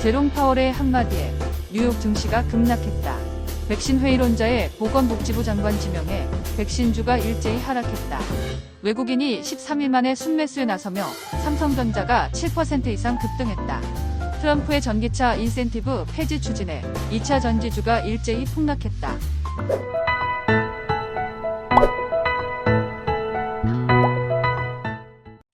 제롬 파월의 한마디에 뉴욕 증시가 급락했다. 백신 회의론자의 보건복지부 장관 지명에 백신주가 일제히 하락했다. 외국인이 13일 만에 순매수에 나서며 삼성전자가 7% 이상 급등했다. 트럼프의 전기차 인센티브 폐지 추진에 2차 전지주가 일제히 폭락했다.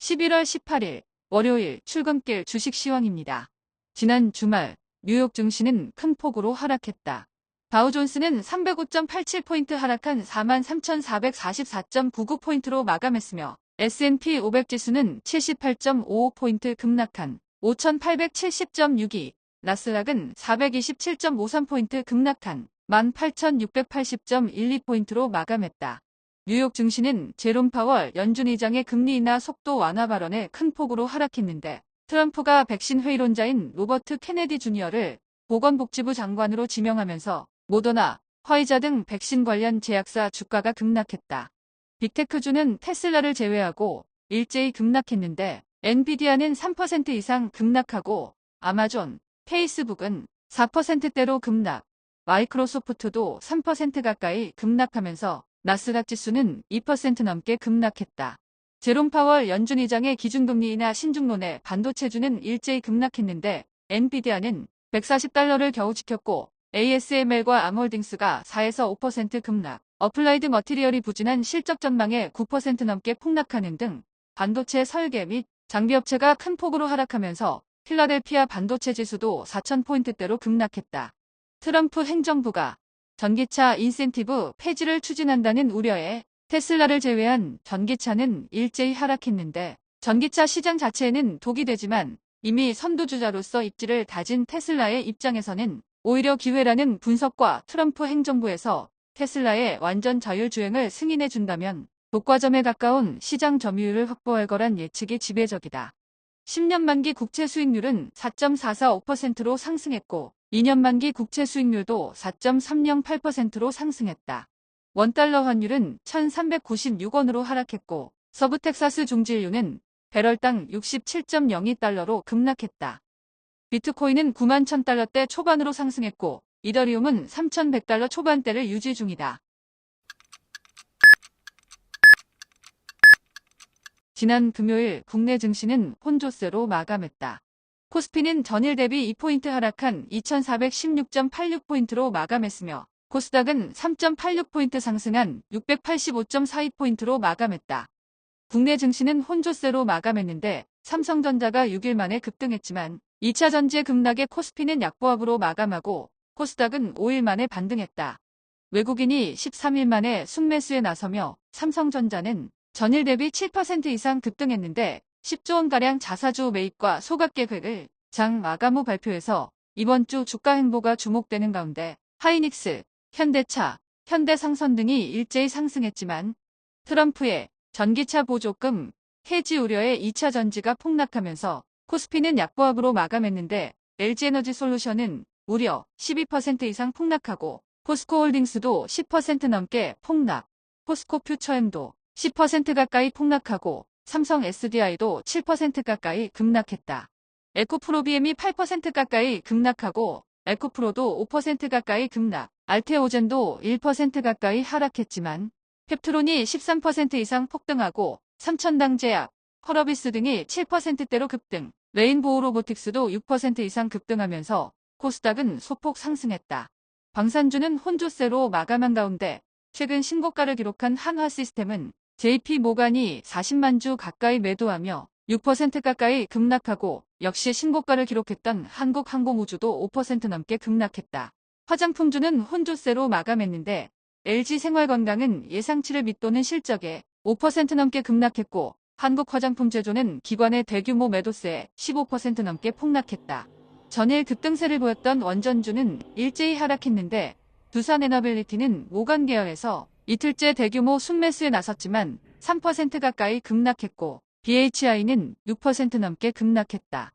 11월 18일 월요일 출근길 주식 시황입니다. 지난 주말 뉴욕 증시는 큰 폭으로 하락했다. 다우존스는 305.87포인트 하락한 43,444.99포인트로 마감했으며 S&P 500 지수는 78.55포인트 급락한 5,870.62, 나스닥은 427.53포인트 급락한 18,680.12포인트로 마감했다. 뉴욕 증시는 제롬 파월 연준 의장의 금리 인하 속도 완화 발언에 큰 폭으로 하락했는데 트럼프가 백신 회의론자인 로버트 케네디 주니어를 보건복지부 장관으로 지명하면서 모더나, 화이자 등 백신 관련 제약사 주가가 급락했다. 빅테크주는 테슬라를 제외하고 일제히 급락했는데 엔비디아는 3% 이상 급락하고 아마존, 페이스북은 4%대로 급락, 마이크로소프트도 3% 가까이 급락하면서 나스닥 지수는 2% 넘게 급락했다. 제롬 파월 연준 의장의 기준금리 인하 신중론에 반도체주는 일제히 급락했는데 엔비디아는 140달러를 겨우 지켰고 ASML과 암홀딩스가 4에서 5% 급락, 어플라이드 머티리얼이 부진한 실적 전망에 9% 넘게 폭락하는 등 반도체 설계 및 장비업체가 큰 폭으로 하락하면서 필라델피아 반도체 지수도 4,000포인트대로 급락했다. 트럼프 행정부가 전기차 인센티브 폐지를 추진한다는 우려에 테슬라를 제외한 전기차는 일제히 하락했는데 전기차 시장 자체에는 독이 되지만 이미 선두주자로서 입지를 다진 테슬라의 입장에서는 오히려 기회라는 분석과 트럼프 행정부에서 테슬라의 완전 자율주행을 승인해 준다면 독과점에 가까운 시장 점유율을 확보할 거란 예측이 지배적이다. 10년 만기 국채 수익률은 4.445%로 상승했고 2년 만기 국채 수익률도 4.308%로 상승했다. 원달러 환율은 1396원으로 하락했고 서부 텍사스 중진류는 배럴당 67.02달러로 급락했다. 비트코인은 9만 1000달러대 초반으로 상승했고 이더리움은 3100달러 초반대를 유지 중이다. 지난 금요일 국내 증시는 혼조세로 마감했다. 코스피는 전일 대비 2포인트 하락한 2416.86포인트로 마감했으며 코스닥은 3.86포인트 상승한 685.42포인트로 마감했다. 국내 증시는 혼조세로 마감했는데 삼성전자가 6일 만에 급등했지만 2차 전지의 급락에 코스피는 약보합으로 마감하고 코스닥은 5일 만에 반등했다. 외국인이 13일 만에 순매수에 나서며 삼성전자는 전일 대비 7% 이상 급등했는데 10조 원가량 자사주 매입과 소각 계획을 장 마감 후 발표해서 이번 주 주가 행보가 주목되는 가운데 하이닉스, 현대차, 현대상선 등이 일제히 상승했지만 트럼프의 전기차 보조금 해지 우려에 2차 전지가 폭락하면서 코스피는 약보합으로 마감했는데 LG에너지 솔루션은 무려 12% 이상 폭락하고 포스코홀딩스도 10% 넘게 폭락, 포스코 퓨처엠도 10% 가까이 폭락하고 삼성 SDI도 7% 가까이 급락했다. 에코프로비엠이 8% 가까이 급락하고 에코프로도 5% 가까이 급락, 알테오젠도 1% 가까이 하락했지만 펩트론이 13% 이상 폭등하고 삼천당제약, 펄어비스 등이 7%대로 급등, 레인보우 로보틱스도 6% 이상 급등하면서 코스닥은 소폭 상승했다. 방산주는 혼조세로 마감한 가운데 최근 신고가를 기록한 한화 시스템은 JP 모간이 40만 주 가까이 매도하며 6% 가까이 급락하고 역시 신고가를 기록했던 한국항공우주도 5% 넘게 급락했다. 화장품주는 혼조세로 마감했는데 LG생활건강은 예상치를 밑도는 실적에 5% 넘게 급락했고 한국화장품제조는 기관의 대규모 매도세에 15% 넘게 폭락했다. 전일 급등세를 보였던 원전주는 일제히 하락했는데 두산에너빌리티는 모건 계열에서 이틀째 대규모 순매수에 나섰지만 3% 가까이 급락했고 BHI는 6% 넘게 급락했다.